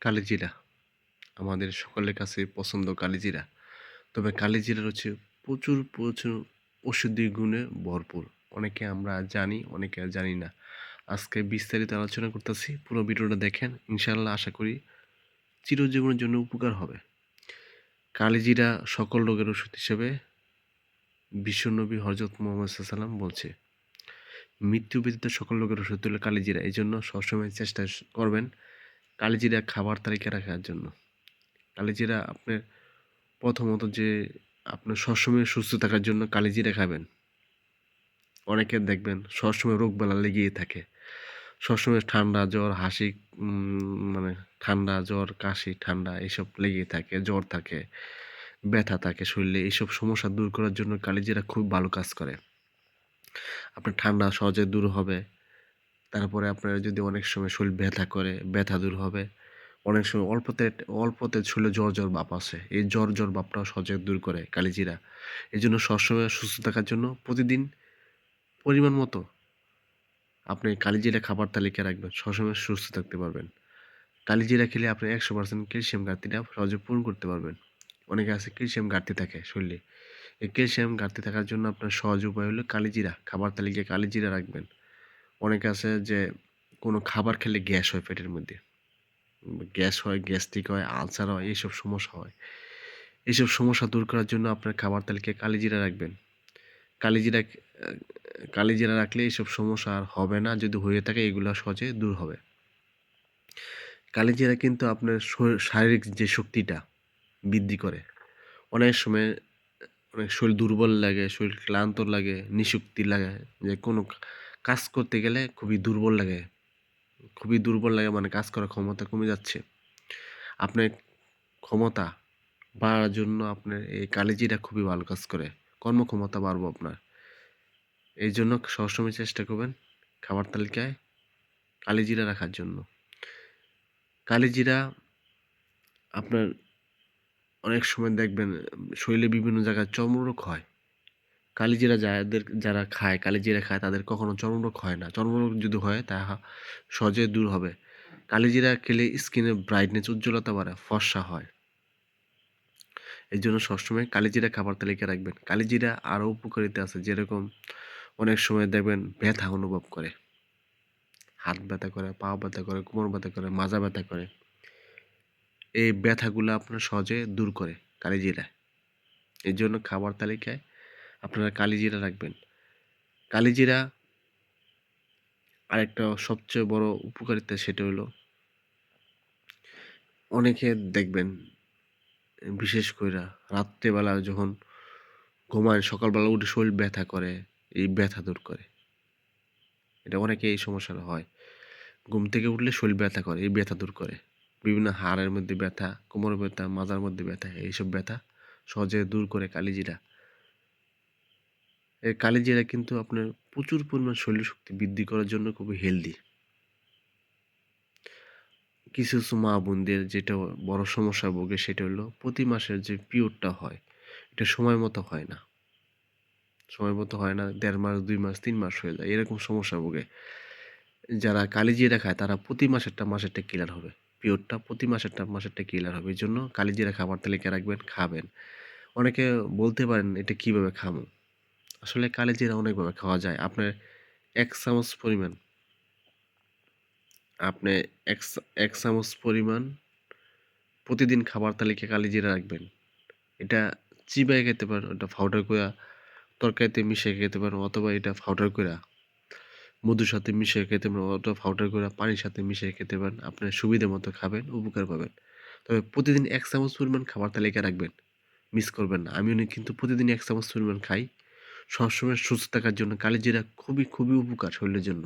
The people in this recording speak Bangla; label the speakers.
Speaker 1: কালিজিরা। আমাদের সকলের কাছে পছন্দ কালিজিরা। তবে কালিজিরার হচ্ছে প্রচুর প্রচুর ওষুধি গুণে ভরপুর। অনেকে আমরা জানি, অনেকে জানি না। আজকে বিস্তারিত আলোচনা করতেছি, পুরো ভিডিওটা দেখেন। ইনশাল্লাহ আশা করি চিরজীবনের জন্য উপকার হবে। কালিজিরা সকল রোগের ওষুধ হিসেবে বিশ্বনবী হজরত মোহাম্মদ সাল্লাম বলছে মৃত্যু ব্যতীত সকল রোগের ওষুধ হলো কালিজিরা। এই জন্য সবসময় চেষ্টা করবেন কালিজিরা খাবার তালিকা রাখার জন্য। কালিজিরা আপনার প্রথমত যে আপনার সবসময় সুস্থ থাকার জন্য কালিজিরা খাবেন। অনেকে দেখবেন সবসময় রোগ বেলা লেগেই থাকে। সবসময় ঠান্ডা জ্বর, হাসি মানে ঠান্ডা জ্বর, কাশি, ঠান্ডা এইসব লেগেই থাকে, জ্বর থাকে, ব্যথা থাকে শরীরে। এইসব সমস্যা দূর করার জন্য কালিজিরা খুব ভালো কাজ করে। আপনার ঠান্ডা সহজে দূর হবে। তারপরে আপনার যদি অনেক সময় শরীর ব্যথা করে, ব্যথা দূর হবে, অনেক সময় অল্পতে অল্পতে শরীরে জ্বর জ্বর বাপ আসে এই জ্বর জ্বর বাপটাও সহজে দূর করে কালিজিরা। এই জন্য সবসময় সুস্থ থাকার জন্য প্রতিদিন পরিমাণ মতো আপনি কালিজিরা খাবার তালিকা রাখবেন। সবসময় সুস্থ থাকতে পারবেন। কালিজিরা খেলে আপনি একশো পার্সেন্ট ক্যালসিয়াম ঘাটতিটা সহজে পূরণ করতে পারবেন। অনেকে আছে ক্যালসিয়াম ঘাটতি থাকে শরীরে। এই ক্যালসিয়াম ঘাটতি থাকার জন্য আপনার সহজ উপায় হলো কালিজিরা, খাবার তালিকায় কালিজিরা রাখবেন। অনেকে আছে যে কোনো খাবার খেলে গ্যাস হয় পেটের মধ্যে। গ্যাস হয়, গ্যাস্ট্রিক হয়, আলসার হয়, এইসব সমস্যা হয়। এইসব সমস্যা দূর করার জন্য আপনার খাবার তালিকায় কালিজিরা রাখবেন। কালিজিরা কালিজিরা রাখলে এইসব সমস্যা আর হবে না, যদি হয়ে থাকে এগুলো সহজে দূর হবে। কালিজিরা কিন্তু আপনার শারীরিক যে শক্তিটা বৃদ্ধি করে। অনেক সময়, অনেক শরীর দুর্বল লাগে, শরীর ক্লান্ত লাগে নিশক্তি লাগে, যে কোনো কাজ করতে গেলে খুবই দুর্বল লাগে। খুবই দুর্বল লাগে মানে কাজ করার ক্ষমতা কমে যাচ্ছে। আপনার ক্ষমতা বাড়ার জন্য আপনার এই কালিজিরা খুবই ভালো কাজ করে। কর্মক্ষমতা বাড়বো আপনার। এই জন্য সবসময় চেষ্টা করবেন খাবার তালিকায় কালিজিরা রাখার জন্য। কালিজিরা আপনার অনেক সময় দেখবেন শরীরে বিভিন্ন জায়গায় চর্মরোগ হয়। কালিজিরা যাদের, যারা খায়, কালিজিরা খায়, তাদের কখনো চর্মরোগ হয় না। চর্মরোগ যদি হয়, তা সহজে দূর হবে। কালিজিরা খেলে স্কিনের ব্রাইটনেস উজ্জ্বলতা বাড়ে, ফর্সা হয়। এই জন্য সবসময় কালিজিরা খাবার তালিকা রাখবেন। কালিজিরা আরও উপকারিতা আছে, যেরকম অনেক সময় দেখবেন ব্যথা অনুভব করে। হাত ব্যথা করে, পা ব্যথা করে, কোমর ব্যথা করে, মাজা ব্যথা করে। এই ব্যথাগুলো আপনার সহজে দূর করে কালিজিরা এই জন্য খাবার তালিকায় আপনারা কালিজিরা রাখবেন। কালিজিরা আরেকটা সবচেয়ে বড় উপকারিতা সেটা হলো অনেকে দেখবেন, বিশেষ করে রাত্রেবেলা যখন ঘুমায়, সকালবেলা উঠে শরীর ব্যথা করে, এই ব্যথা দূর করে। এটা অনেকে এই সমস্যাটা হয়। ঘুম থেকে উঠলে শরীর ব্যথা করে, এই ব্যথা দূর করে। বিভিন্ন হাড়ের মধ্যে ব্যথা, কোমরের ব্যথা মাজার মধ্যে ব্যথা, এইসব ব্যথা সহজে দূর করে কালিজিরা। কালিজিরা কিন্তু আপনার প্রচুর পরিমাণ শরীর শক্তি বৃদ্ধি করার জন্য খুবই হেলদি কিছু কিছু মা বোনদের যেটা বড় সমস্যা ভোগে সেটা হলো প্রতি মাসের যে পিওরটা হয়, এটা সময় মতো হয় না। সময় মতো হয় না, দেড় মাস, দুই মাস, তিন মাস হয়ে যায়, এরকম সমস্যা ভোগে। যারা কালিজিরা খায় তারা প্রতি মাসেরটা মাসেরটা ক্লিয়ার হবে, পিওরটা প্রতি মাসেরটা মাসেরটা ক্লিয়ার হবে। এই জন্য কালিজিরা খাবার তালিকা রাখবেন, খাবেন। অনেকে বলতে পারেন এটা কীভাবে খাব? আসলে কালিজিরা অনেকভাবে খাওয়া যায়। আপনার এক চামচ পরিমাণ। আপনি এক এক চামচ পরিমাণ প্রতিদিন খাবার তালিকা কালিজিরা রাখবেন। এটা চিবাই খেতে পারেন, ওটা পাউডার করে তরকারিতে মিশিয়ে খেতে পারেন অথবা এটা পাউডার করে মধুর সাথে মিশিয়ে খেতে পারেন অথবা পাউডার করে পানির সাথে মিশিয়ে খেতে পারেন। আপনার সুবিধা মতো খাবেন, উপকার পাবেন। তবে প্রতিদিন এক চামচ পরিমাণ খাবার তালিকা রাখবেন। মিস করবেন না। আমিও কিন্তু প্রতিদিন এক চামচ পরিমাণ খাই। সবসময় সুস্থ থাকার জন্য কালিজিরা খুবই খুবই উপকার শরীরের জন্য।